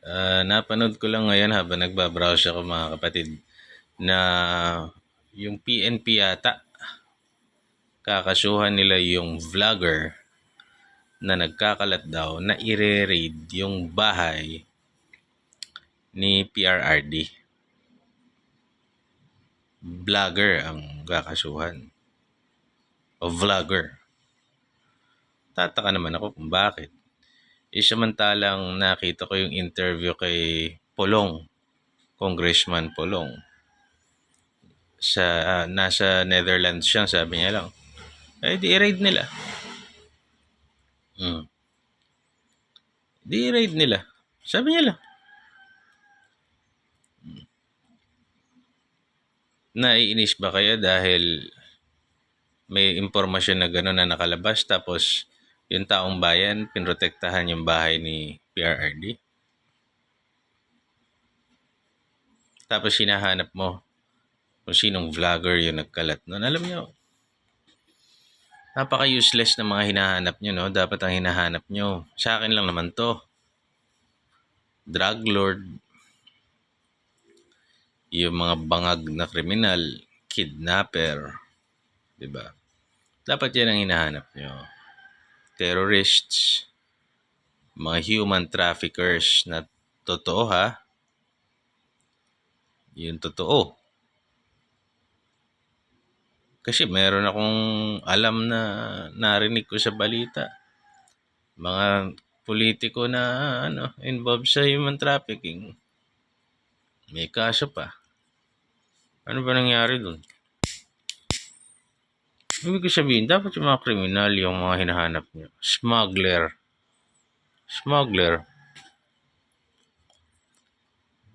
Ah, napanood ko lang ngayon habang nagbabrowse ako mga kapatid na yung PNP yata kakasuhan nila yung vlogger na nagkakalat daw na ire-raid yung bahay ni PRRD. Vlogger ang kakasuhan. O vlogger. Tataka naman ako kung bakit. Eh samantalang nakita ko yung interview kay Polong, Congressman Polong. Sa ah, nasa Netherlands siya, sabi niya lang. Eh di raid nila. Hmm. Di raid nila. Sabi niya lang. Hmm. Naiinis ba kaya dahil may impormasyon na gano'n na nakalabas tapos yung taong bayan pinrotektahan yung bahay ni PRRD? Tapos hinahanap mo kung sinong vlogger yung nagkalat nun. Alam nyo, napaka-useless na mga hinahanap nyo, no? Dapat ang hinahanap nyo, sa akin lang naman to, drug lord, yung mga bangag na kriminal, kidnapper, ba? Dapat yan ang hinahanap nyo. Terrorists, mga human traffickers na totoo ha, yung totoo. Kasi meron akong alam na narinig ko sa balita. Mga politiko na ano, involved sa human trafficking. May kaso pa. Ano ba nangyari dun? Ibig sabihin, dapat yung mga kriminal, yung mga hinahanap nyo. Smuggler. Smuggler.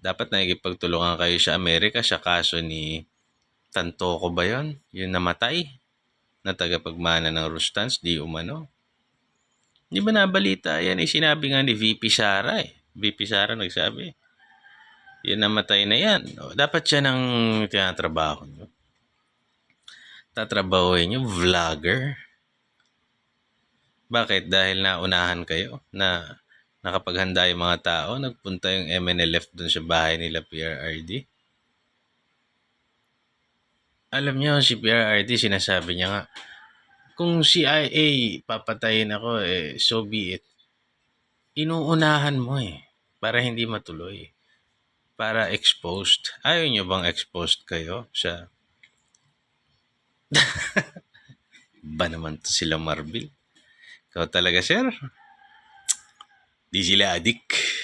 Dapat nakikipagtulungan kayo sa Amerika sa kaso ni Tantoko ba yun? Yung namatay na tagapagmana ng Rustans, di umano. Di ba nabalita? Yan ay sinabi nga ni VP Sara eh. VP Sara nagsabi. Yung namatay na yan. Dapat siya ng tinatrabaho nyo. Tatrabahoin nyo, vlogger. Bakit? Dahil naunahan kayo na nakapaghanda yung mga tao, nagpunta yung MNLF dun sa bahay nila PRRD. Alam niyo, si PRRD, sinasabi niya nga, kung CIA papatayin ako, eh, so be it. Inuunahan mo eh, para hindi matuloy. Para exposed. Ayaw niyo bang exposed kayo sa... ba naman to sila Marbil? Ikaw talaga, sir? Di sila adik.